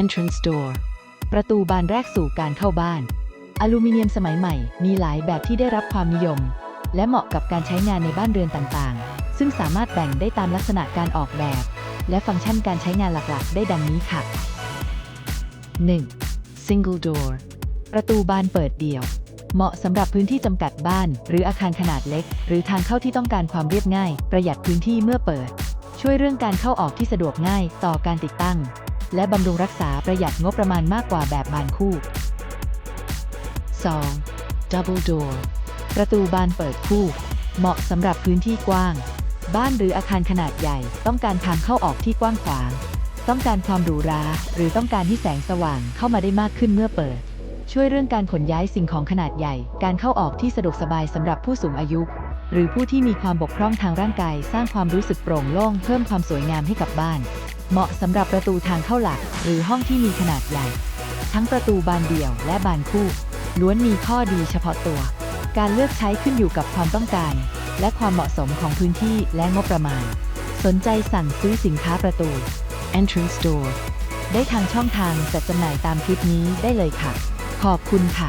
entrance door, ประตูบานแรกสู่การเข้าบ้าน อลูมิเนียมสมัยใหม่ มีหลายแบบที่ได้รับความนิยม และเหมาะกับการใช้งานในบ้านเรือนต่างๆ ซึ่งสามารถแบ่งได้ตามลักษณะการออกแบบ และฟังก์ชันการใช้งานหลักๆ ได้ดังนี้ค่ะ 1. single door, ประตูบานเปิดเดี่ยว เหมาะสำหรับพื้นที่จำกัดบ้าน หรืออาคารขนาดเล็ก หรือทางเข้าที่ต้องการความเรียบง่าย ประหยัดพื้นที่เมื่อเปิด ช่วยเรื่องการเข้าออกที่สะดวกง่ายต่อการติดตั้ง และบำรุงรักษาประหยัดงบประมาณมากกว่าแบบบานคู่ 2. double door, ประตูบานเปิดคู่ เหมาะสำหรับพื้นที่กว้าง บ้านหรืออาคารขนาดใหญ่ ต้องการทางเข้าออกที่กว้างขวาง ต้องการความหรูหรา หรือต้องการที่แสงสว่างเข้ามาได้มากขึ้นเมื่อเปิด ช่วยเรื่องการขนย้ายสิ่งของขนาดใหญ่ การเข้าออกที่สะดวกสบายสำหรับผู้สูงอายุ หรือผู้ที่มีความบกพร่องทางร่างกาย สร้างความรู้สึกโปร่งโล่งเพิ่มความสวยงามให้กับบ้าน เหมาะสำหรับประตูทางเข้าหลัก หรือห้องที่มีขนาดใหญ่ ทั้งประตูบานเดี่ยวและบานคู่ ล้วนมีข้อดีเฉพาะตัว การเลือกใช้ขึ้นอยู่กับความต้องการ และความเหมาะสมของพื้นที่และงบประมาณ สนใจสั่งซื้อสินค้าประตู entrance door. ได้ทางช่องทางจัดจำหน่ายตามคลิปนี้ได้เลยค่ะ ขอบคุณค่ะ